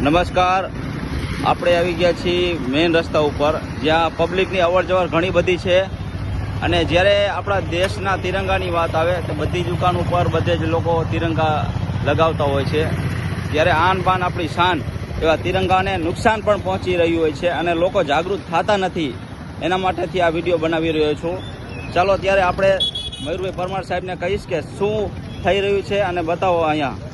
નમસ્કાર. આપણે આવી ગયા છીએ મેઇન રસ્તા ઉપર, જ્યાં પબ્લિકની અવર જવર ઘણી બધી છે. અને જ્યારે આપણા દેશના તિરંગાની વાત આવે, તો બધી દુકાન ઉપર બધે જ લોકો તિરંગા લગાવતા હોય છે. જ્યારે આન બાન આપણી શાન, એવા તિરંગાને નુકસાન પણ પહોંચી રહ્યું હોય છે અને લોકો જાગૃત થતા નથી. એના માટેથી આ વીડિયો બનાવી રહ્યો છું. ચાલો, ત્યારે આપણે મયુરભાઈ પરમાર સાહેબને કહીશ કે શું થઈ રહ્યું છે અને બતાવો અહીંયા.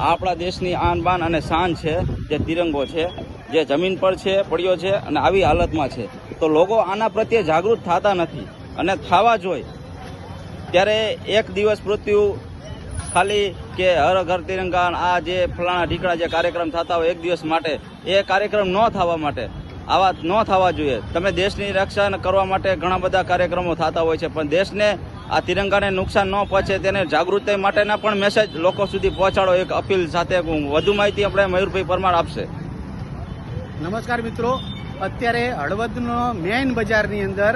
આપણા દેશની આન બાન અને શાન છે, જે તિરંગો છે, જે જમીન પર છે, પડ્યો છે અને આવી હાલતમાં છે. તો લોકો આના પ્રત્યે જાગૃત થતા નથી અને થવા જોઈએ. ત્યારે એક દિવસ મૃત્યુ ખાલી કે હર ઘર તિરંગા આ જે ફલાણા ઢીકડા જે કાર્યક્રમ થતા હોય એક દિવસ માટે, એ કાર્યક્રમ ન થવા માટે, આવા ન થવા જોઈએ. તમે દેશની રક્ષા કરવા માટે ઘણા બધા કાર્યક્રમો થતા હોય છે, પણ દેશને આ તિરંગાને નુકસાન ન પહોંચે તેને જાગૃતિ માટેના પણ મેસેજ લોકો સુધી પહોંચાડો. એક અપીલ સાથે વધુ માહિતી આપણે મયુરભાઈ પરમાર આપશે. નમસ્કાર મિત્રો. અત્યારે હળવદનો મેઇન બજારની અંદર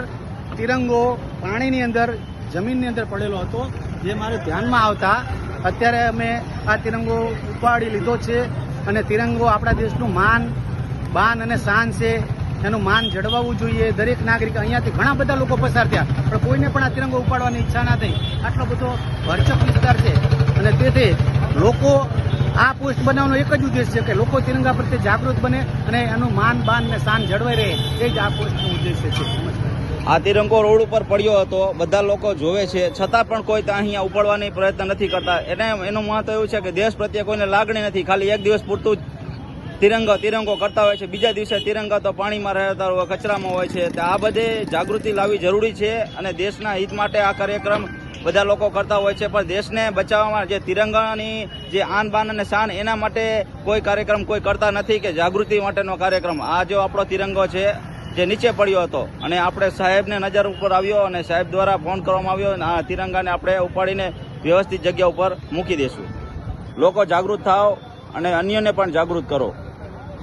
તિરંગો પાણીની અંદર, જમીનની અંદર પડેલો હતો, જે મારે ધ્યાનમાં આવતા અત્યારે અમે આ તિરંગો ઉપાડી લીધો છે અને તિરંગો આપણા દેશનું માન, બાન અને શાન છે. એનું માન જળવાવું જોઈએ. દરેક નાગરિક અહીંયાથી ઘણા બધા લોકો પસાર થયા. પણ કોઈને પણ આ તિરંગો ઉપાડવાની ઈચ્છા ના થઈ. આટલો બધો ભરચક વિસ્તાર છે. અને તેથી લોકો આ પોસ્ટ બનાવવાનો એક જ ઉદ્દેશ છે કે લોકો તિરંગા પ્રત્યે જાગૃત બને અને એનું માન, બાન ને શાન જળવાઈ રહે. એ જ આ પોસ્ટનો ઉદ્દેશ્ય છે. આ તિરંગો રોડ ઉપર પડ્યો હતો. બધા લોકો જોવે છે. છતાં પણ કોઈ ત્યાં અહીંયા ઉપાડવાની પ્રયત્ન નથી કરતા. એને, એનું મહત્વ એવું છે કે દેશ પ્રત્યે કોઈને લાગણી નથી. ખાલી એક દિવસ પૂરતું તિરંગો તિરંગો કરતા હોય છે. બીજા દિવસે તિરંગા તો પાણીમાં રહેતા હોય, કચરામાં હોય છે. તો આ બધે જાગૃતિ લાવવી જરૂરી છે અને દેશના હિત માટે આ કાર્યક્રમ બધા લોકો કરતા હોય છે. પણ દેશને બચાવવામાં જે તિરંગાની જે આન બાન અને શાન, એના માટે કોઈ કાર્યક્રમ કોઈ કરતા નથી કે જાગૃતિ માટેનો કાર્યક્રમ. આ જો આપણો તિરંગો છે, જે નીચે પડ્યો હતો અને આપણે સાહેબને નજર ઉપર આવ્યો અને સાહેબ દ્વારા ફોન કરવામાં આવ્યો અને આ તિરંગાને આપણે ઉપાડીને વ્યવસ્થિત જગ્યા ઉપર મૂકી દઈશું લોકો જાગૃત થાવ અને અન્યને પણ જાગૃત કરો.